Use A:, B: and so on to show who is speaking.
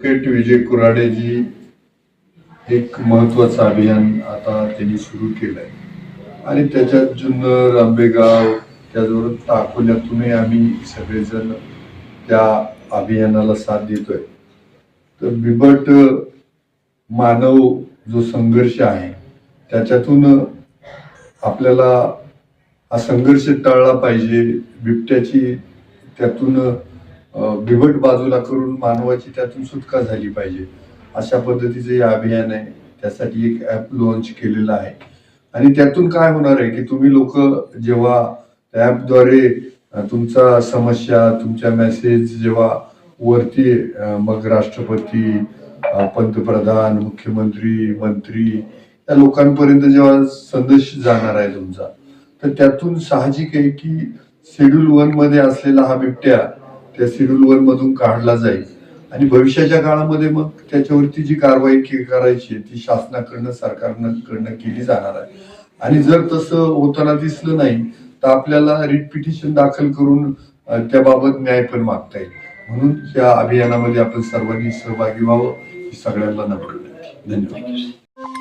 A: Advocate विजय कुराडेजी एक महत्वाचं अभियान आता त्यांनी सुरू केलंय. आणि त्याच्यात जुन्नर आंबेगाव त्याचबरोबर अकोल्यातूनही आम्ही सगळेजण त्या अभियानाला साथ देतोय. तर बिबट मानव जो संघर्ष आहे त्याच्यातून आपल्याला हा संघर्ष टाळला पाहिजे. बिबट्याची त्यातून बिबट बाजूला करून मानवाची त्यातून सुटका झाली पाहिजे. अशा पद्धतीचं हे अभियान आहे. त्यासाठी एक ॲप लॉन्च केलेलं आहे. आणि त्यातून काय होणार आहे की तुम्ही लोक जेव्हा ॲपद्वारे तुमचा समस्या तुमच्या मेसेज जेव्हा वरती मग राष्ट्रपती पंतप्रधान मुख्यमंत्री मंत्री या लोकांपर्यंत जेव्हा संदेश जाणार आहे तुमचा तर त्यातून साहजिक आहे की शेड्यूल वनमध्ये असलेला हा बिबट्या त्या शेड्यूल वन मधून काढला जाईल. आणि भविष्याच्या काळामध्ये मग त्याच्यावरती जी कारवाई करायची आहे, ती शासनाकडनं सरकारनं कडनं केली जाणार आहे. आणि जर तसं होताना दिसलं नाही तर आपल्याला रिट पिटिशन दाखल करून त्याबाबत न्याय पण मागता येईल. म्हणून या अभियानामध्ये आपण सर्वांनी सहभागी व्हावं ही सगळ्यांना नम्र धन्यवाद.